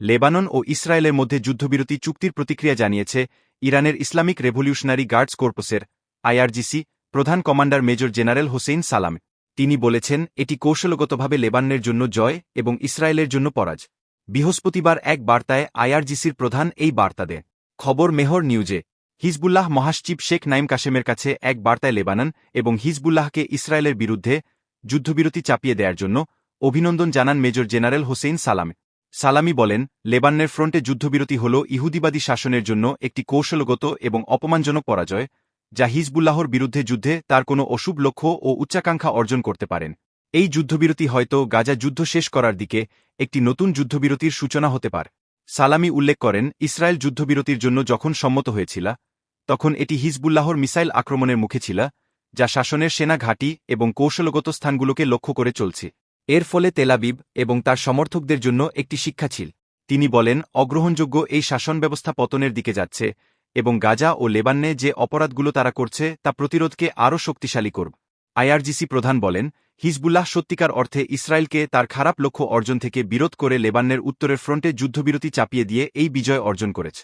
Lebanon ও ইসরায়েলের মধ্যে যুদ্ধবিরতি চুক্তির প্রতিক্রিয়া জানিয়েছে ইরানের ইসলামিক রেভলিউশনারি গার্ডস কর্পসের, আইআরজিসি, প্রধান commander major general Hossein Salam. তিনি বলেছেন, এটি কৌশলগতভাবে লেবাননের জন্য জয় এবং ইসরায়েলের জন্য পরাজ বৃহস্পতিবার এক বার্তায় আইআরজিসির প্রধান এই বার্তা দেন। খবর মেহর নিউজে, হিজবুল্লাহ মহাসচিব শেখ নাইম কাশেমের কাছে এক বার্তায় লেবানন এবং হিজবুল্লাহকে ইসরায়েলের বিরুদ্ধে যুদ্ধবিরতি চাপিয়ে দেওয়ার জন্য অভিনন্দন জানান মেজর জেনারেল হোসেইন সালাম। সালামি বলেন, লেবাননের ফ্রন্টে যুদ্ধবিরতি হল ইহুদিবাদী শাসনের জন্য একটি কৌশলগত এবং অপমানজনক পরাজয়, যা হিজবুল্লাহর বিরুদ্ধে যুদ্ধে তার কোনো অশুভ লক্ষ্য ও উচ্চাকাঙ্ক্ষা অর্জন করতে পারেন। এই যুদ্ধবিরতি হয়তো গাজা যুদ্ধ শেষ করার দিকে একটি নতুন যুদ্ধবিরতির সূচনা হতে পারে। সালামি উল্লেখ করেন, ইসরায়েল যুদ্ধবিরতির জন্য যখন সম্মত হয়েছিল, তখন এটি হিজবুল্লাহর মিসাইল আক্রমণের মুখে ছিল, যা শাসনের সেনা ঘাঁটি এবং কৌশলগত স্থানগুলোকে লক্ষ্য করে চলছে। এর ফলে তেলাবিব এবং তার সমর্থকদের জন্য একটি শিক্ষা ছিল তিনি বলেন, অগ্রহণযোগ্য এই শাসন ব্যবস্থা পতনের দিকে যাচ্ছে এবং গাজা ও লেবান্নে যে অপরাধগুলো তারা করছে তা প্রতিরোধকে আরও শক্তিশালী করব। আইআরজিসি প্রধান বলেন, হিজবুল্লাহ সত্যিকার অর্থে ইসরায়েলকে তার খারাপ লক্ষ্য অর্জন থেকে বিরোধ করে লেবান্নের উত্তরের ফ্রন্টে যুদ্ধবিরতি চাপিয়ে দিয়ে এই বিজয় অর্জন করেছে।